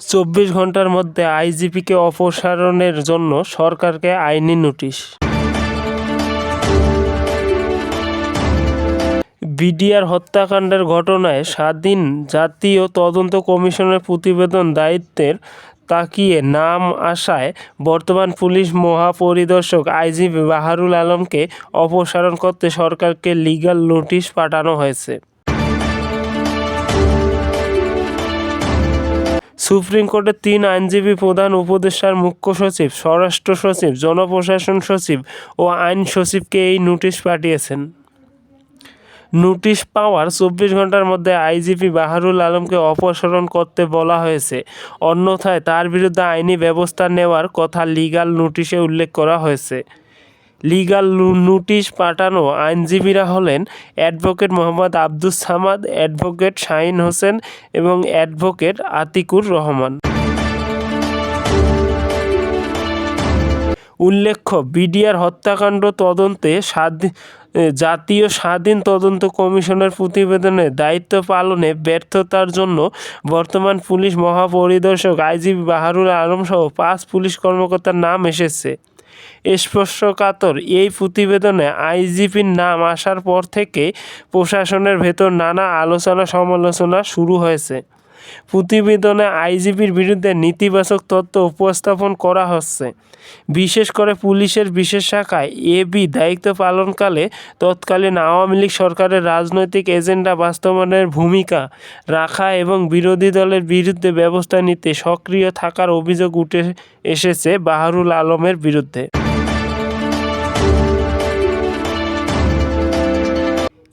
চব্বিশ ঘণ্টার মধ্যে আইজিপিকে অপসারণের জন্য সরকারকে আইনি নোটিশ। বিডিআর হত্যাকাণ্ডের ঘটনায় স্বাধীন জাতীয় তদন্ত কমিশনের প্রতিবেদন দায়িত্বের তাকিয়ে নাম আসায় বর্তমান পুলিশ মহাপরিদর্শক আইজিপি বাহারুল আলমকে অপসারণ করতে সরকারকে লিগাল নোটিশ পাঠানো হয়েছে। সুপ্রিম কোর্টের তিন আইনজীবী প্রধান উপদেষ্টার মুখ্য সচিব, স্বরাষ্ট্র সচিব, জনপ্রশাসন সচিব ও আইন সচিবকে এই নোটিশ পাঠিয়েছেন। নোটিশ পাওয়ার চব্বিশ ঘণ্টার মধ্যে আইজিপি বাহারুল আলমকে অপসারণ করতে বলা হয়েছে। অন্যথায় তার বিরুদ্ধে আইনি ব্যবস্থা নেওয়ার কথা লিগাল নোটিশে উল্লেখ করা হয়েছে। লিগ্যাল নোটিশ পাঠানো আইনজীবীরা হলেন অ্যাডভোকেট মোহাম্মদ আব্দুস সামাদ, অ্যাডভোকেট শাহিন হোসেন এবং অ্যাডভোকেট আতিকুর রহমান। উল্লেখ্য, বিডিআর হত্যাকাণ্ড তদন্তে স্বাধীন জাতীয় স্বাধীন তদন্ত কমিশনের প্রতিবেদনে দায়িত্ব পালনে ব্যর্থতার জন্য বর্তমান পুলিশ মহাপরিদর্শক আইজিপি বাহারুল আলম সহ পাঁচ পুলিশ কর্মকর্তার নাম এসেছে। স্পর্শকাতর। এই প্রতিবেদনে আইজিপির নাম আসার পর থেকে প্রশাসনের ভেতর নানা আলোচনা সমালোচনা শুরু হয়েছে। প্রতিবেদনে আইজিপির বিরুদ্ধে নেতিবাচক তথ্য উপস্থাপন করা হচ্ছে। বিশেষ করে পুলিশের বিশেষ শাখায় এবি দায়িত্ব পালনকালে তৎকালীন আওয়ামী লীগ সরকারের রাজনৈতিক এজেন্ডা বাস্তবায়নের ভূমিকা রাখা এবং বিরোধী দলের বিরুদ্ধে ব্যবস্থা নিতে সক্রিয় থাকার অভিযোগ উঠে এসেছে বাহারুল আলমের বিরুদ্ধে।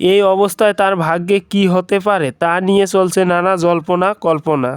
এই অবস্থায় তার ভাগ্যে কী হতে পারে তা নিয়ে চলছে নানা জল্পনা কল্পনা